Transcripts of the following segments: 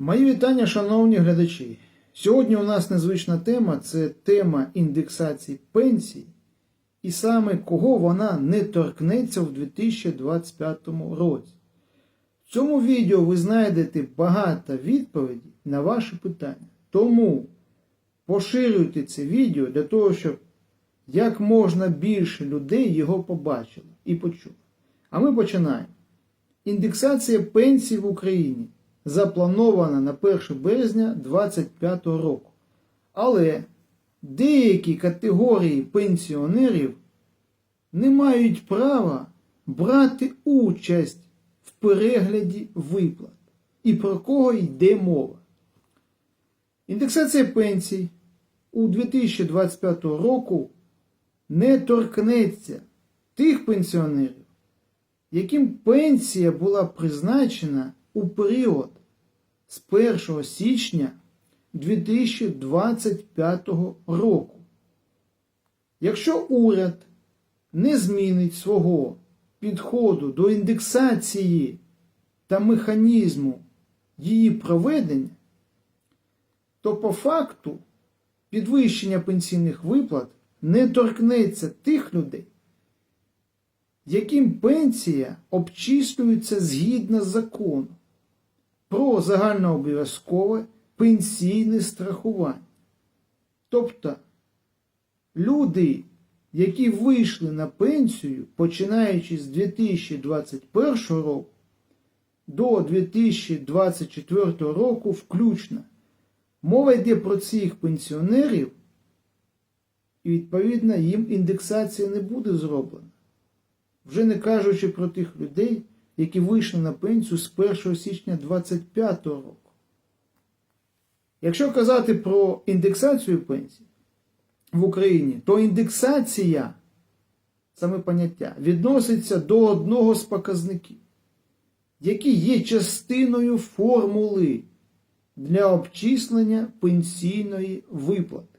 Мої вітання, шановні глядачі. Сьогодні у нас незвична тема це тема індексації пенсій, і саме кого вона не торкнеться в 2025 році. В цьому відео ви знайдете багато відповідей на ваші питання. Тому поширюйте це відео для того, щоб як можна більше людей його побачило і почуло. А ми починаємо. Індексація пенсій в Україні запланована на 1 березня 2025 року. Але деякі категорії пенсіонерів не мають права брати участь в перегляді виплат. І про кого йде мова? Індексація пенсій у 2025 року не торкнеться тих пенсіонерів, яким пенсія була призначена у період з 1 січня 2025 року. Якщо уряд не змінить свого підходу до індексації та механізму її проведення, то по факту підвищення пенсійних виплат не торкнеться тих людей, яким пенсія обчислюється згідно закону про загальнообов'язкове пенсійне страхування. Тобто люди, які вийшли на пенсію, починаючи з 2021 року до 2024 року включно, мова йде про цих пенсіонерів, і відповідно їм індексація не буде зроблена. Вже не кажучи про тих людей, які вийшли на пенсію з 1 січня 2025 року. Якщо казати про індексацію пенсій в Україні, то індексація, саме поняття, відноситься до одного з показників, які є частиною формули для обчислення пенсійної виплати.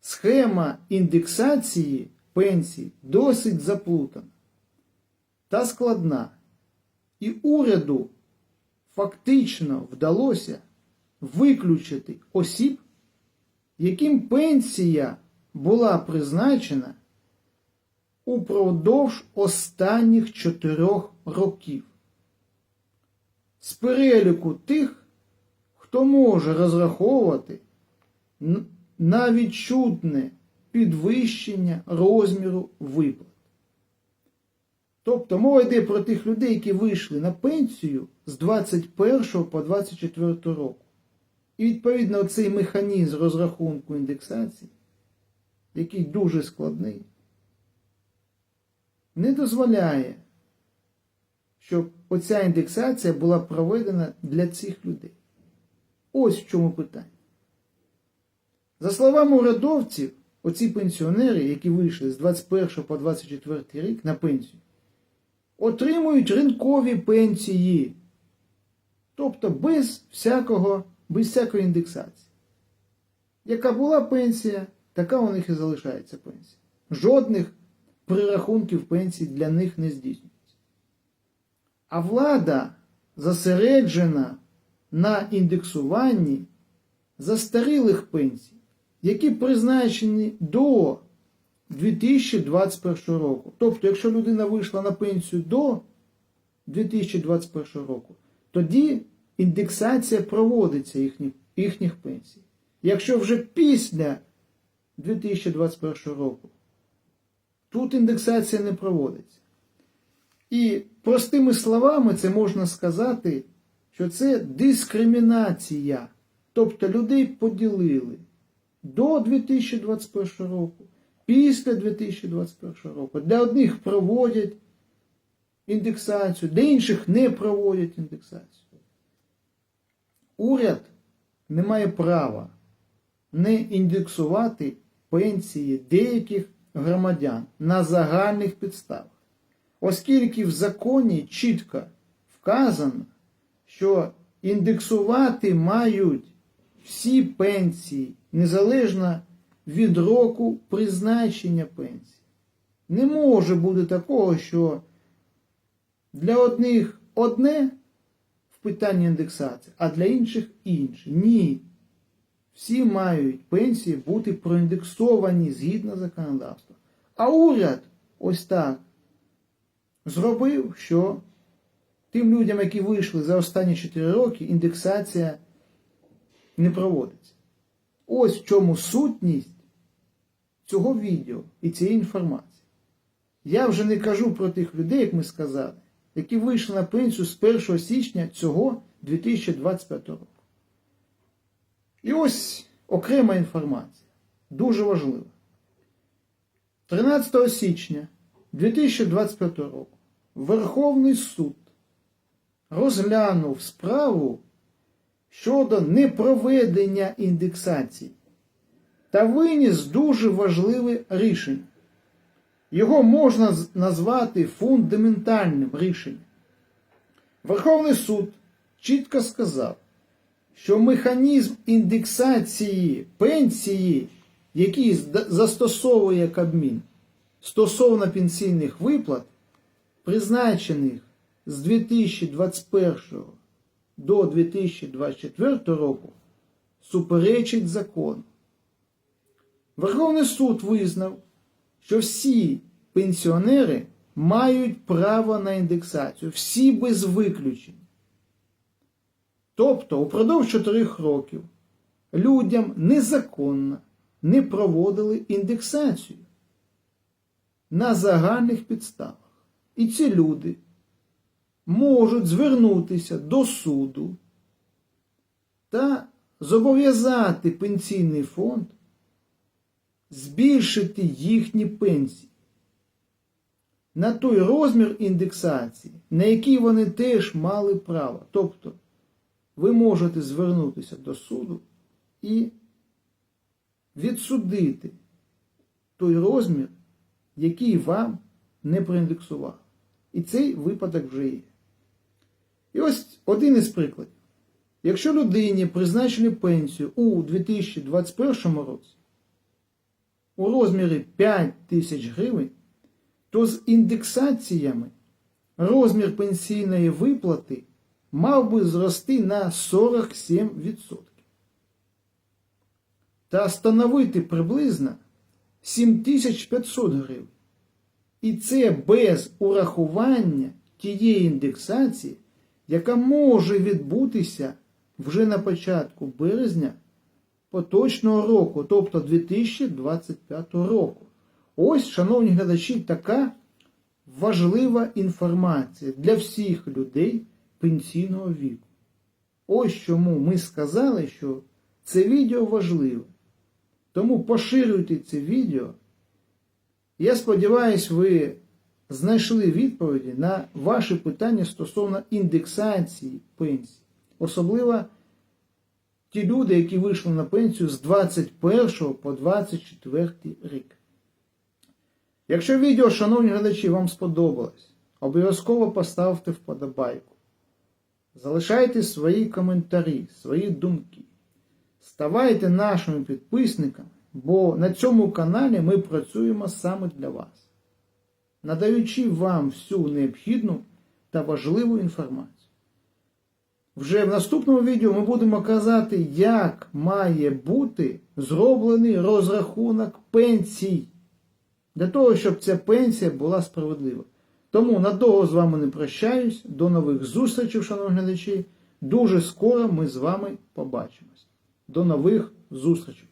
Схема індексації пенсій досить заплутана та складна, і уряду фактично вдалося виключити осіб, яким пенсія була призначена упродовж останніх чотирьох років. З переліку тих, хто може розраховувати на відчутне підвищення розміру виплат. Тобто мова йде про тих людей, які вийшли на пенсію з 21 по 24 року. І відповідно цей механізм розрахунку індексації, який дуже складний, не дозволяє, щоб оця індексація була проведена для цих людей. Ось в чому питання. За словами урядовців, оці пенсіонери, які вийшли з 21 по 24 рік на пенсію, отримують ринкові пенсії. Тобто без всякого, без всякої індексації. Яка була пенсія, така у них і залишається пенсія. Жодних прирахунків пенсій для них не здійснюється. А влада зосереджена на індексуванні застарілих пенсій, які призначені до 2021 року. Тобто, якщо людина вийшла на пенсію до 2021 року, тоді індексація проводиться їхніх, їхніх пенсій. Якщо вже після 2021 року, тут індексація не проводиться. І простими словами це можна сказати, що це дискримінація. Тобто людей поділили до 2021 року, після 2021 року. Для одних проводять індексацію, для інших не проводять індексацію. Уряд не має права не індексувати пенсії деяких громадян на загальних підставах, оскільки в законі чітко вказано, що індексувати мають всі пенсії, незалежно від року призначення пенсії. Не може бути такого, що для одних одне в питанні індексації, а для інших інші. Ні. Всі мають пенсії бути проіндексовані згідно законодавства. А уряд ось так зробив, що тим людям, які вийшли за останні 4 роки, індексація не проводиться. Ось в чому сутність цього відео і цієї інформації. Я вже не кажу про тих людей, як ми сказали, які вийшли на пенсію з 1 січня цього 2025 року. І ось окрема інформація. Дуже важлива. 13 січня 2025 року Верховний суд розглянув справу щодо непроведення індексації та виніс дуже важливе рішення. Його можна назвати фундаментальним рішенням. Верховний суд чітко сказав, що механізм індексації пенсії, який застосовує Кабмін стосовно пенсійних виплат, призначених з 2021 до 2024 року, суперечить закону. Верховний суд визнав, що всі пенсіонери мають право на індексацію, всі без виключень. Тобто, упродовж 4 років людям незаконно не проводили індексацію на загальних підставах. І ці люди можуть звернутися до суду та зобов'язати пенсійний фонд збільшити їхні пенсії на той розмір індексації, на який вони теж мали право. Тобто, ви можете звернутися до суду і відсудити той розмір, який вам не проіндексував. І цей випадок вже є. І ось один із прикладів. Якщо людині призначили пенсію у 2021 році у розмірі 5 тисяч гривень, то з індексаціями розмір пенсійної виплати мав би зрости на 47% та становити приблизно 7500 гривень. І це без урахування тієї індексації, яка може відбутися вже на початку березня поточного року, тобто 2025 року. Ось, шановні глядачі, така важлива інформація для всіх людей пенсійного віку. Ось чому ми сказали, що це відео важливе. Тому поширюйте це відео. Я сподіваюся, ви знайшли відповіді на ваші питання стосовно індексації пенсій. Особливо ті люди, які вийшли на пенсію з 21 по 24 рік. Якщо відео, шановні глядачі, вам сподобалось, обов'язково поставте вподобайку. Залишайте свої коментарі, свої думки. Ставайте нашими підписниками, бо на цьому каналі ми працюємо саме для вас, надаючи вам всю необхідну та важливу інформацію. Вже в наступному відео ми будемо казати, як має бути зроблений розрахунок пенсій, для того, щоб ця пенсія була справедлива. Тому надовго з вами не прощаюсь. До нових зустрічей, шановні глядачі. Дуже скоро ми з вами побачимось. До нових зустрічей!